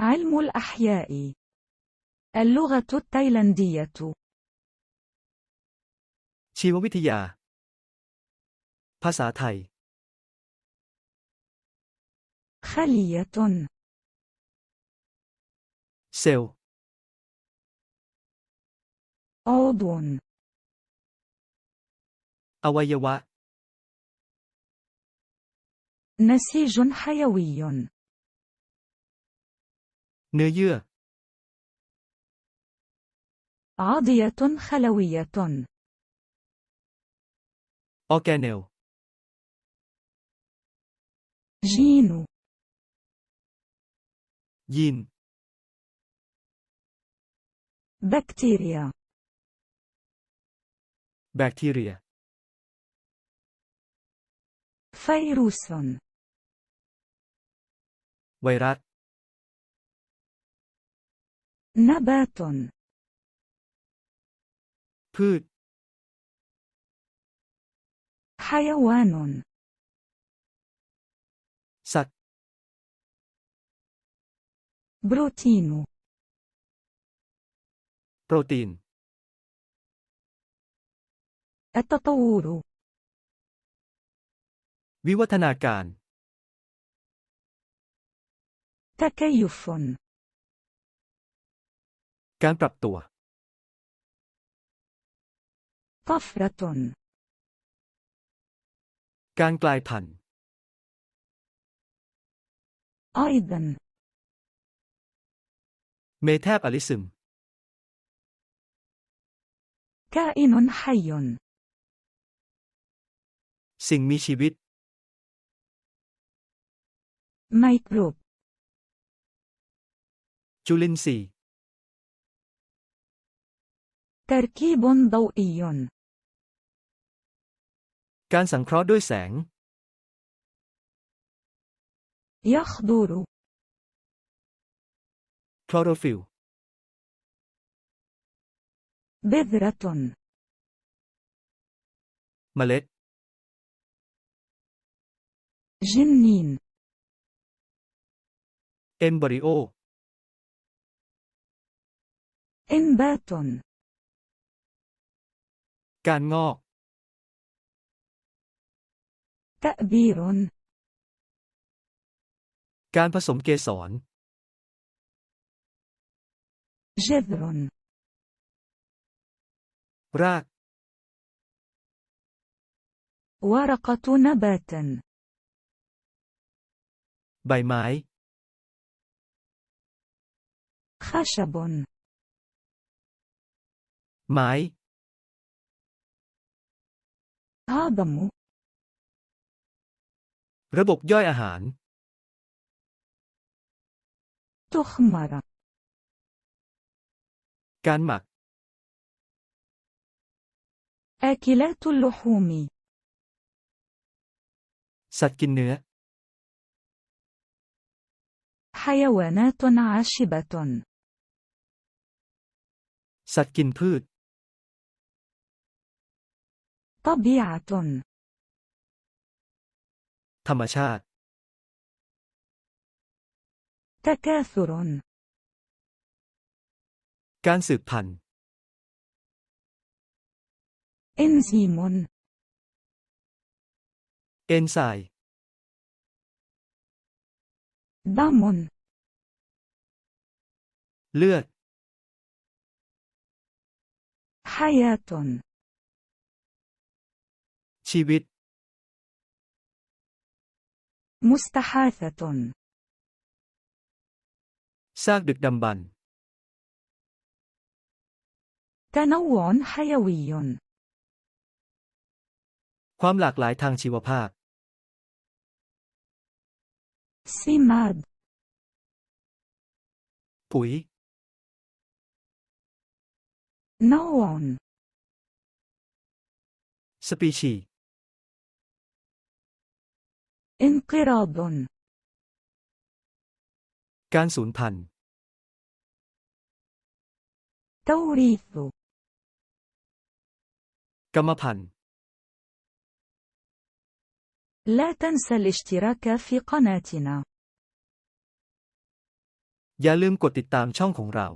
علم الأحياء اللغة التايلاندية ชีววิทยา ภาษาไทย خلية เซลล์ عضو อวัยวะ نسيج حيوي เนื้อเยื่อ عضية خلوية ออร์แกเนล جين ยีน بكتيريا แบคทีเรีย فيروس ไวรัส نبات พืช حيوان สัตว์ بروتين โปรตีน التطور วิวัฒนาการ تكيف การปรับตัว طفرة การกลายพันธุ์ أيضا เมแทบอลิซึม كائن حي สิ่งมีชีวิต ميكروب จุลินทรีย์ تركيب ضوئي การสังเคราะห์ด้วยแสง يخضر คลอโรฟิล بذرة เมล็ด جنين เอมบริโอ إنبات การงอก تأبير การผสมเกสร جذر ราก ورقة نبات ใบไม้ خشب ไม้ هضم ระบบย่อยอาหาร تخمر การหมัก آكلات اللحوم สัตว์กินเนื้อ حيوانات عاشبة สัตว์กินพืช طبيعة ธรรมชาติ تكاثر การสืบพันธุ์ إنزيم เอนไซม์ دم เลือด حياة ชีวิต مستحاثة ซากดึกดำบรรพ์ تنوع حيوي ความหลากหลายทางชีวภาพ سماد ปุ๋ย نوع สปีชีส์ انقراض การสูญพันธุ์ توريث กรรมพันธุ์ لا تنسى الاشتراك في قناتنا อย่าลืมกดติดตามช่องของเรา